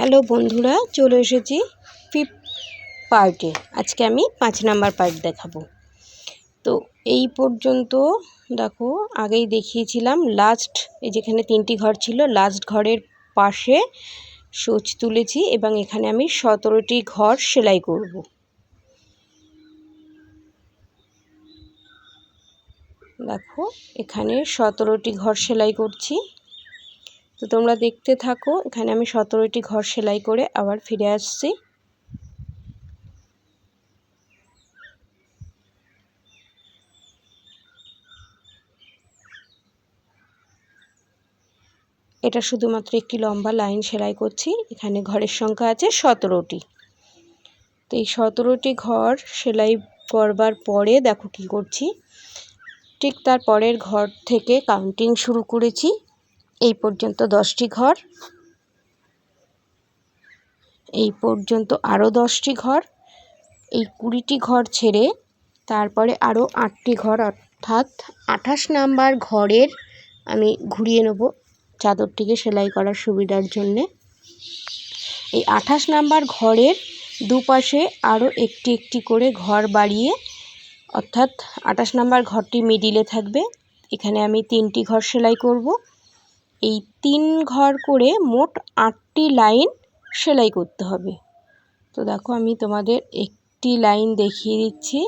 Hello বন্ধুরা, চলে এসেছি ফিফ পার্টে আজকে আমি পাঁচ নাম্বার পার্ট দেখাবো। তো এই পর্যন্ত, দেখো, আগেই দেখিয়েছিলাম লাস্ট এই যেখানে তিনটি ঘর ছিল লাস্ট ঘরের পাশে সুচ তুলেছি এবং এখানে আমি সতেরোটি ঘর সেলাই করব। দেখো, এখানে সতেরোটি ঘর সেলাই করছি। তো তোমরা দেখতে থাকো, এখানে আমি সতেরোটি ঘর সেলাই করে আবার ফিরে আসছি। এটা শুধুমাত্র একটি লম্বা লাইন সেলাই করছি, এখানে ঘরের সংখ্যা আছে সতেরোটি। তো এই সতেরোটি ঘর সেলাই করবার পরে দেখো কি করছি, ঠিক তার পরের ঘর থেকে কাউন্টিং শুরু করেছি। এই পর্যন্ত দশটি ঘর। এই পর্যন্ত আরও দশটি ঘর। এই কুড়িটি ঘর ছেড়ে তারপরে আরও আটটি ঘর, অর্থাৎ আঠাশ নাম্বার ঘরের আমি ঘুরিয়ে নেব চাদরটিকে সেলাই করার সুবিধার জন্যে। এই আঠাশ নাম্বার ঘরের দুপাশে আরও একটি একটি করে ঘর বাড়িয়ে, অর্থাৎ আঠাশ নাম্বার ঘরটি মিডিলে থাকবে। এখানে আমি তিনটি ঘর সেলাই করব। এই তিন ঘর করে মোট আটটি লাইন সেলাই করতে হবে। তো দেখো আমি তোমাদের একটি লাইন দেখিয়ে দিচ্ছি।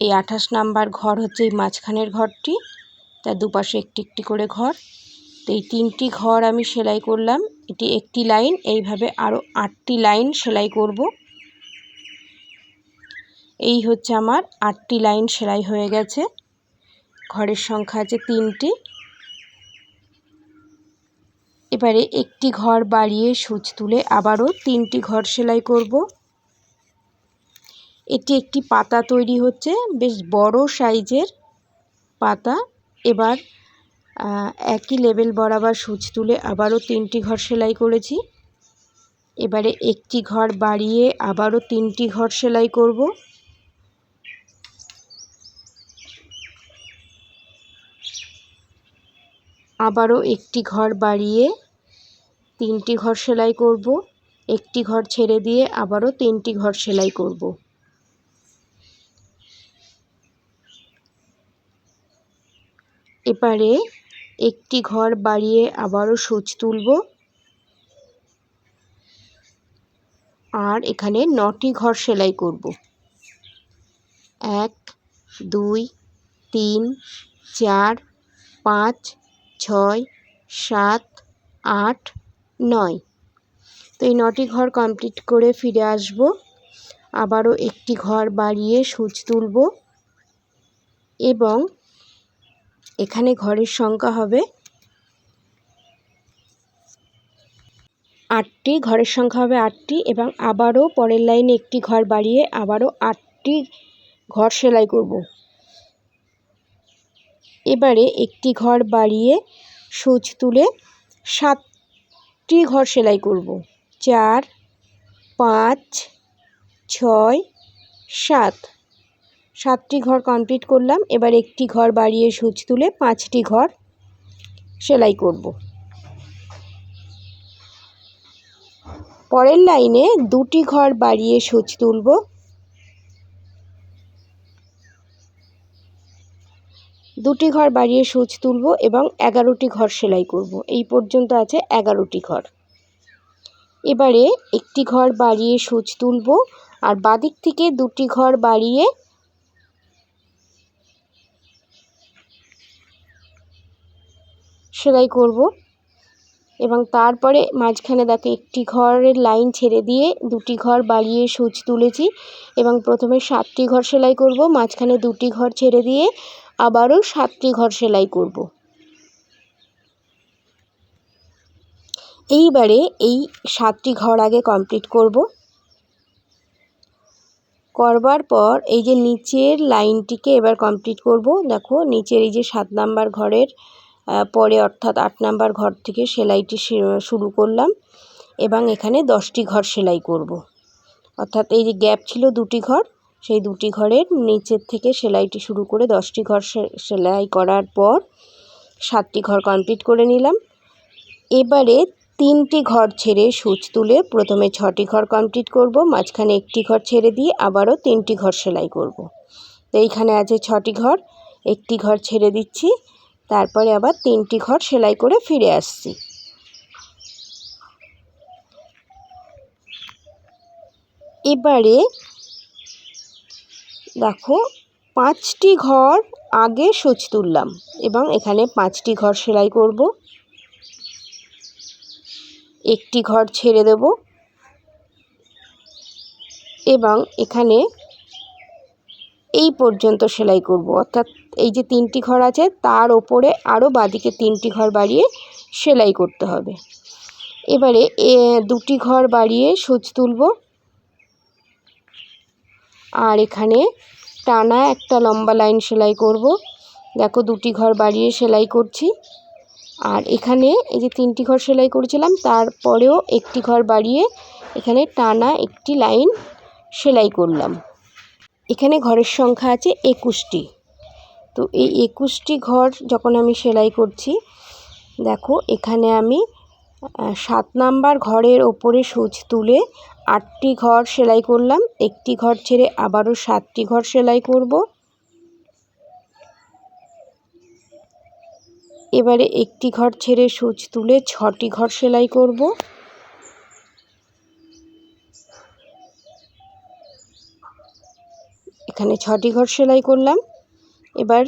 এই আঠাশ নাম্বার ঘর হচ্ছে এই মাঝখানের ঘরটি। তার দুপাশে একটি একটি করে ঘর। তো এই তিনটি ঘর আমি সেলাই করলাম। এটি একটি লাইন, এইভাবে আরও আটটি লাইন সেলাই করব। এই হচ্ছে আমার আটটি লাইন সেলাই হয়ে গেছে। ঘরের সংখ্যা আছে তিনটি। এবারে একটি ঘর বাড়িয়ে সূচ তুলে আবারও তিনটি ঘর সেলাই করব। এটি একটি পাতা তৈরি হচ্ছে, বেশ বড় সাইজের পাতা। এবার একই লেবেল বরাবর সূচ তুলে আবারও তিনটি ঘর সেলাই করেছি। এবারে একটি ঘর বাড়িয়ে আবারও তিনটি ঘর সেলাই করব। আবারও একটি ঘর বাড়িয়ে তিনটি ঘর সেলাই করব, একটি ঘর ছেড়ে দিয়ে আবারও তিনটি ঘর সেলাই করব। এবারে একটি ঘর বাড়িয়ে আবারও সূচ তুলব। আর এখানে নটি ঘর সেলাই করব। এক, দুই, তিন, চার, পাঁচ, ছয়, সাত, আট নয়। তো এই নটি ঘর কমপ্লিট করে ফিরে আসব। আবারও একটি ঘর বাড়িয়ে সূচ তুলব এবং এখানে ঘরের সংখ্যা হবে আটটি, ঘরের সংখ্যা হবে আটটি এবং আবারও পরের লাইনে একটি ঘর বাড়িয়ে আবারও আটটি ঘর সেলাই করব। এবারে একটি ঘর বাড়িয়ে সূচ তুলে সাতটি ঘর সেলাই করব। চার, পাঁচ, ছয়, সাত। সাতটি ঘর কমপ্লিট করলাম। এবার একটি ঘর বাড়িয়ে সূচ তুলে পাঁচটি ঘর সেলাই করব। পরের লাইনে দুটি ঘর বাড়িয়ে সূচ তুলব। দুটি ঘর বাড়িয়ে সূচ তুলব এবং এগারোটি ঘর সেলাই করব। এই পর্যন্ত আছে এগারোটি ঘর। এবারে একটি ঘর বাড়িয়ে সূচ তুলব আর বাদিক থেকে দুটি ঘর বাড়িয়ে সেলাই করব এবং তারপরে মাঝখানে দেখো একটি ঘরের লাইন ছেড়ে দিয়ে দুটি ঘর বাড়িয়ে সূচ তুলেছি এবং প্রথমে সাতটি ঘর সেলাই করব, মাঝখানে দুটি ঘর ছেড়ে দিয়ে আবারও সাতটি ঘর সেলাই করব। এইবারে এই সাতটি ঘর আগে কমপ্লিট করব। করবার পর এই যে নিচের লাইনটিকে এবার কমপ্লিট করব। দেখো, নিচের এই যে সাত নাম্বার ঘরের পরে অর্থাৎ আট নাম্বার ঘর থেকে সেলাইটি শুরু করলাম। এবং এখানে দশটি ঘর সেলাই করব। অর্থাৎ এই যে গ্যাপ ছিল দুটি ঘর সেই দুটি ঘরের নিচের থেকে সেলাইটি শুরু করে দশটি ঘর সেলাই করার পর সাতটি ঘর কমপ্লিট করে নিলাম। এবারে তিনটি ঘর ছেড়ে সূচ তুলে প্রথমে ছটি ঘর কমপ্লিট করব, মাঝখানে একটি ঘর ছেড়ে দিয়ে আবারও তিনটি ঘর সেলাই করব। তো এইখানে আছে ছটি ঘর, একটি ঘর ছেড়ে দিচ্ছি, তারপরে আবার তিনটি ঘর সেলাই করে ফিরে আসছি। এবারে দেখো, পাঁচটি ঘর আগে সূচ তুললাম এবং এখানে পাঁচটি ঘর সেলাই করব। একটি ঘর ছেড়ে দেব এবং এখানে এই পর্যন্ত সেলাই করব। অর্থাৎ এই যে তিনটি ঘর আছে, তার ওপরে আরও বাদিকে তিনটি ঘর বাড়িয়ে সেলাই করতে হবে। এবারে দুটি ঘর বাড়িয়ে সূচ তুলব। আর এখানে টানা একটা লম্বা লাইন সেলাই করব। দেখো দুটি ঘর বাড়িয়ে সেলাই করছি। আর এখানে এই যে তিনটি ঘর সেলাই করেছিলাম, তারপরেও একটি ঘর বাড়িয়ে এখানে টানা একটি লাইন সেলাই করলাম। এখানে ঘরের সংখ্যা আছে একুশটি। তো এই একুশটি ঘর যখন আমি সেলাই করছি, দেখো এখানে আমি সাত নাম্বার ঘরের ওপরে সুচ তুলে আটটি ঘর সেলাই করলাম, একটি ঘর ছেড়ে আবারও সাতটি ঘর সেলাই করব। এবারে একটি ঘর ছেড়ে সুচ তুলে ছটি ঘর সেলাই করব। এখানে ছটি ঘর সেলাই করলাম। এবার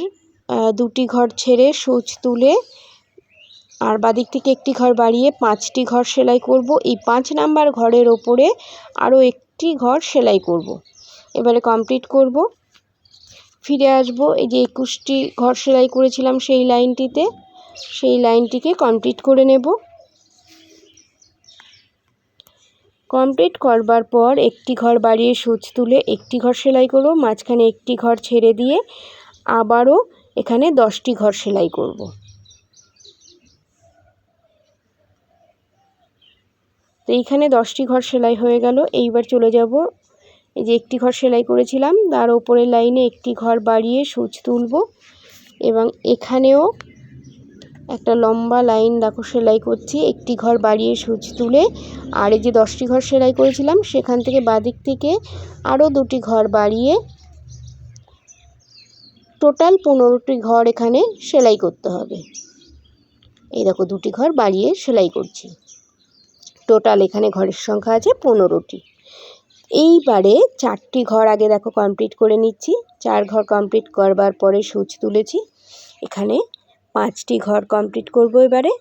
দুটি ঘর ছেড়ে সুচ তুলে আর বাদিক থেকে একটি ঘর বাড়িয়ে পাঁচটি ঘর সেলাই করব। এই পাঁচ নাম্বার ঘরের ওপরে আরও একটি ঘর সেলাই করব। এবারে কমপ্লিট করব। ফিরে আসব। এই যে একুশটি ঘর সেলাই করেছিলাম সেই লাইনটিতে, সেই লাইনটিকে কমপ্লিট করে নেব। কমপ্লিট করবার পর একটি ঘর বাড়িয়ে সুচ তুলে একটি ঘর সেলাই করব। মাঝখানে একটি ঘর ছেড়ে দিয়ে আবারও এখানে দশটি ঘর সেলাই করব। তো এইখানে দশটি ঘর সেলাই হয়ে গেল। এইবার চলে যাব। এই যে একটি ঘর সেলাই করেছিলাম, তার ওপরের লাইনে একটি ঘর বাড়িয়ে সুচ তুলব এবং এখানেও একটা লম্বা লাইন দেখো সেলাই করছি, একটি ঘর বাড়িয়ে সুচ তুলে। আর এই যে দশটি ঘর সেলাই করেছিলাম, সেখান থেকে বাদিক থেকে আরও দুটি ঘর বাড়িয়ে টোটাল পনেরোটি ঘর এখানে সেলাই করতে হবে। এই দেখো দুটি ঘর বাড়িয়ে সেলাই করছি। টোটাল এখানে ঘরের সংখ্যা আছে পনেরোটি। এইবারে চারটি ঘর আগে দেখো কমপ্লিট করে নিচ্ছি। চার ঘর কমপ্লিট করবার পরে সুচ তুলেছি। এখানে পাঁচটি ঘর কমপ্লিট করব এবারে।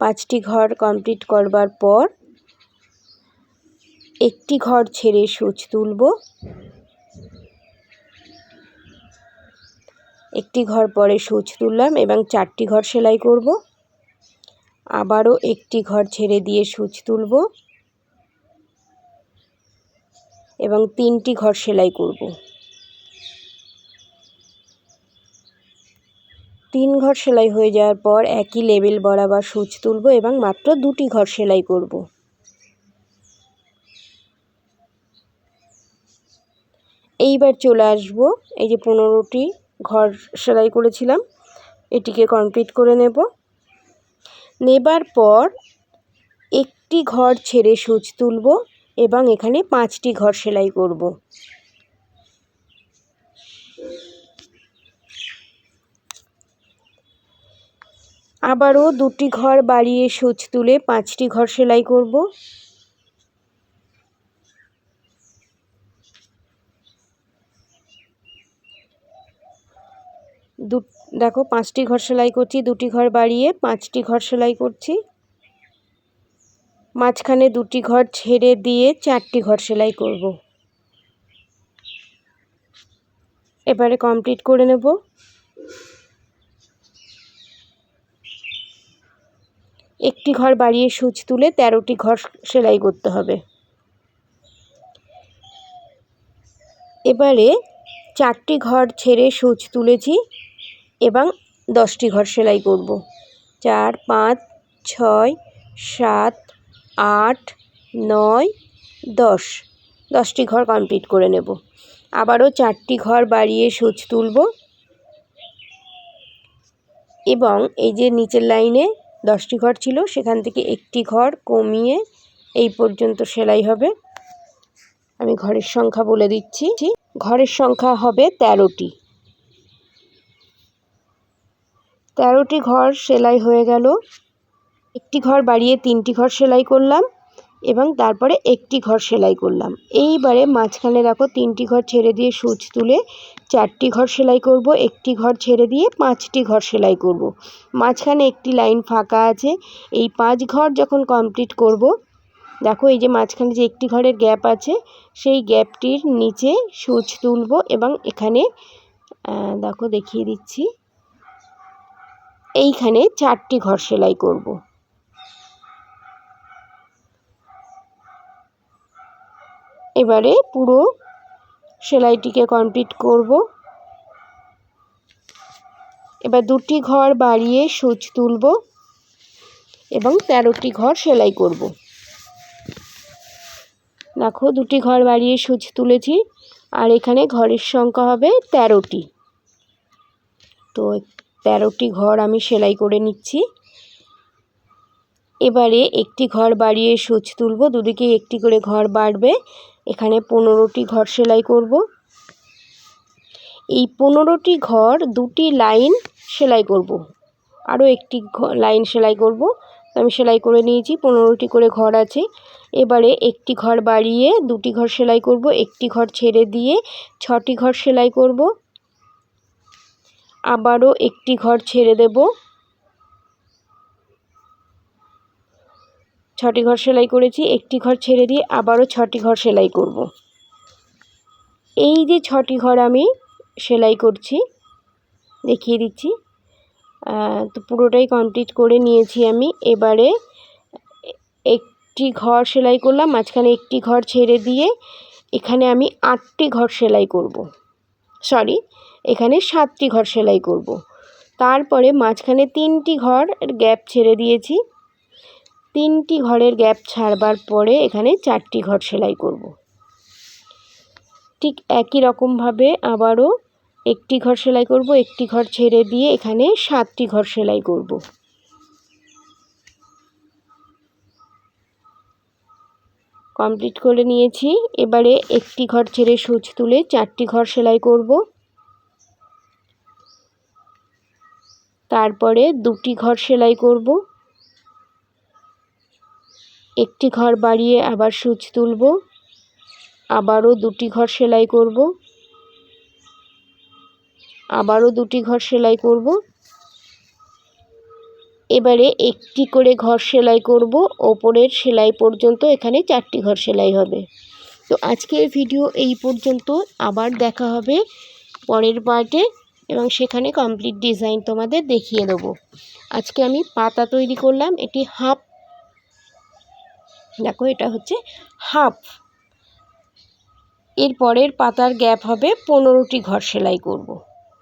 পাঁচটি ঘর কমপ্লিট করবার পর একটি ঘর ছেড়ে সুচ তুলব। একটি ঘর পরে সুচ তুললাম এবং চারটি ঘর সেলাই করব। আবারও একটি ঘর ছেড়ে দিয়ে সুচ তুলব এবং তিনটি ঘর সেলাই করব। তিন ঘর সেলাই হয়ে যাওয়ার পর একই লেবেল বরাবর সুচ তুলব এবং মাত্র দুটি ঘর সেলাই করব। এইবার চলে আসব, এই যে পনেরোটি ঘর সেলাই করেছিলাম, এটিকে কমপ্লিট করে নেব। নেবার পর একটি ঘর ছেড়ে সূচ তুলব এবং এখানে পাঁচটি ঘর সেলাই করব। আবারও দুটি ঘর বাড়িয়ে সূচ তুলে পাঁচটি ঘর সেলাই করব। দু, দেখো পাঁচটি ঘর সেলাই করছি, দুটি ঘর বাড়িয়ে পাঁচটি ঘর সেলাই করছি। মাঝখানে দুটি ঘর ছেড়ে দিয়ে চারটি ঘর সেলাই করব। এবারে কমপ্লিট করে নেব। একটি ঘর বাড়িয়ে সুচ তুলে তেরোটি ঘর সেলাই করতে হবে। এবারে চারটি ঘর ছেড়ে সুচ তুলেছি। এবং দশটি ঘর সেলাই করব। চার, পাঁচ, ছয়, সাত, আট, নয়, দশ। দশটি ঘর কমপ্লিট করে নেব। আবারও চারটি ঘর বাড়িয়ে সুচ তুলব এবং এই যে নিচের লাইনে দশটি ঘর ছিল, সেখান থেকে একটি ঘর কমিয়ে এই পর্যন্ত সেলাই হবে। আমি ঘরের সংখ্যা বলে দিচ্ছি। ঘরের সংখ্যা হবে তেরোটি। তেরোটি ঘর সেলাই হয়ে গেল। একটি ঘর বাড়িয়ে তিনটি ঘর সেলাই করলাম এবং তারপরে একটি ঘর সেলাই করলাম। এইবারে মাঝখানে দেখো তিনটি ঘর ছেড়ে দিয়ে সুচ তুলে চারটি ঘর সেলাই করব, একটি ঘর ছেড়ে দিয়ে পাঁচটি ঘর সেলাই করব। মাঝখানে একটি লাইন ফাঁকা আছে। এই পাঁচ ঘর যখন কমপ্লিট করব, দেখো এই যে মাঝখানে যে একটি ঘরের গ্যাপ আছে, সেই গ্যাপটির নিচে সুচ তুলব এবং এখানে দেখো দেখিয়ে দিচ্ছি। এইখানে চারটি ঘর সেলাই করব। এবারে পুরো সেলাইটিকে কমপ্লিট করব। এবার দুটি ঘর বাড়িয়ে সুচ তুলব এবং তেরোটি ঘর সেলাই করব। দেখো, দুটি ঘর বাড়িয়ে সুচ তুলেছি আর এখানে ঘরের সংখ্যা হবে তেরোটি। তো তেরোটি ঘর আমি সেলাই করে নিচ্ছি। এবারে একটি ঘর বাড়িয়ে সুচ তুলব, দুদিকে একটি করে ঘর বাড়বে। এখানে পনেরোটি ঘর সেলাই করব। এই পনেরোটি ঘর দুটি লাইন সেলাই করব। আরও একটি লাইন সেলাই করব। আমি সেলাই করে নিয়েছি, পনেরোটি করে ঘর আছে। এবারে একটি ঘর বাড়িয়ে দুটি ঘর সেলাই করব, একটি ঘর ছেড়ে দিয়ে ছটি ঘর সেলাই করব। আবারও একটি ঘর ছেড়ে দেব। ছটি ঘর সেলাই করেছি, একটি ঘর ছেড়ে দিয়ে আবারও ছটি ঘর সেলাই করব। এই যে ছটি ঘর আমি সেলাই করছি, দেখিয়ে দিচ্ছি। তো পুরোটাই কমপ্লিট করে নিয়েছি আমি। এবারে একটি ঘর সেলাই করলাম, মাঝখানে একটি ঘর ছেড়ে দিয়ে এখানে আমি আটটি ঘর সেলাই করব। সরি এখানে সাতটি ঘর সেলাই করব। তারপরে মাঝখানে তিনটি ঘর গ্যাপ ছেড়ে দিয়েছি। তিনটি ঘরের গ্যাপ ছাড়বার পরে এখানে চারটি ঘর সেলাই করব। ঠিক একই রকমভাবে আবারও একটি ঘর সেলাই করব, একটি ঘর ছেড়ে দিয়ে এখানে সাতটি ঘর সেলাই করব। কমপ্লিট করে নিয়েছি। এবারে একটি ঘর ছেড়ে সুচ তুলে চারটি ঘর সেলাই করব। তারপরে দুটি ঘর সেলাই করব। একটি ঘর বাড়িয়ে আবার সুচ তুলব। আবারও দুটি ঘর সেলাই করব। আবারও দুটি ঘর সেলাই করব। এবারে একটি করে ঘর সেলাই করব। ওপরের সেলাই পর্যন্ত এখানে চারটি ঘর সেলাই হবে। তো আজকের ভিডিও এই পর্যন্ত। আবার দেখা হবে পরের পার্টে। এবং সেখানে কমপ্লিট ডিজাইন তোমাদের দেখিয়ে দেবো। আজকে আমি পাতা তৈরি করলাম, এটি হাফ। দেখো, এটা হচ্ছে হাফ। এর পরের পাতার গ্যাপ হবে পনেরোটি ঘর সেলাই করব।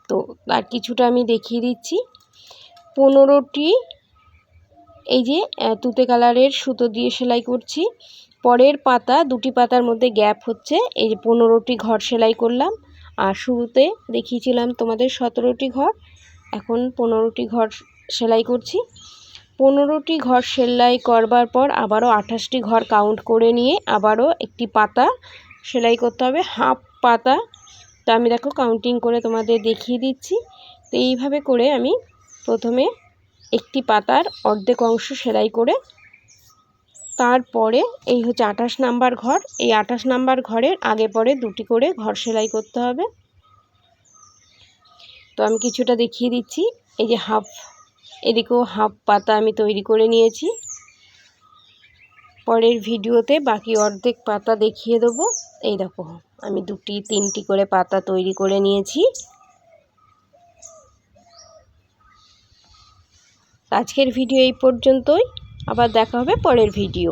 তো তার কিছুটা আমি দেখিয়ে দিচ্ছি। পনেরোটি, এই যে তুতে কালারের সুতো দিয়ে সেলাই করছি। পরের পাতা, দুটি পাতার মধ্যে গ্যাপ হচ্ছে। এই যে, পনেরোটি ঘর সেলাই করলাম। আর শুরুতে দেখিয়েছিলাম তোমাদের সতেরোটি ঘর, এখন পনেরোটি ঘর সেলাই করছি। পনেরোটি ঘর সেলাই করবার পর আবারও আঠাশটি ঘর কাউন্ট করে নিয়ে আবারও একটি পাতা সেলাই করতে হবে হাফ পাতা। তো আমি দেখো কাউন্টিং করে তোমাদের দেখিয়ে দিচ্ছি। তো এইভাবে করে আমি প্রথমে একটি পাতার অর্ধেক অংশ সেলাই করে তারপরে এই হচ্ছে আঠাশ নাম্বার ঘর। এই আঠাশ নাম্বার ঘরের আগে পরে দুটি করে ঘর সেলাই করতে হবে। তো আমি কিছুটা দেখিয়ে দিচ্ছি। এই যে হাফ, এদিকেও হাফ পাতা আমি তৈরি করে নিয়েছি। পরের ভিডিওতে বাকি অর্ধেক পাতা দেখিয়ে দেবো। এই দেখো, আমি দুটি, তিনটি করে পাতা তৈরি করে নিয়েছি। আজকের ভিডিও এই পর্যন্তই। আবার দেখা হবে পরের ভিডিও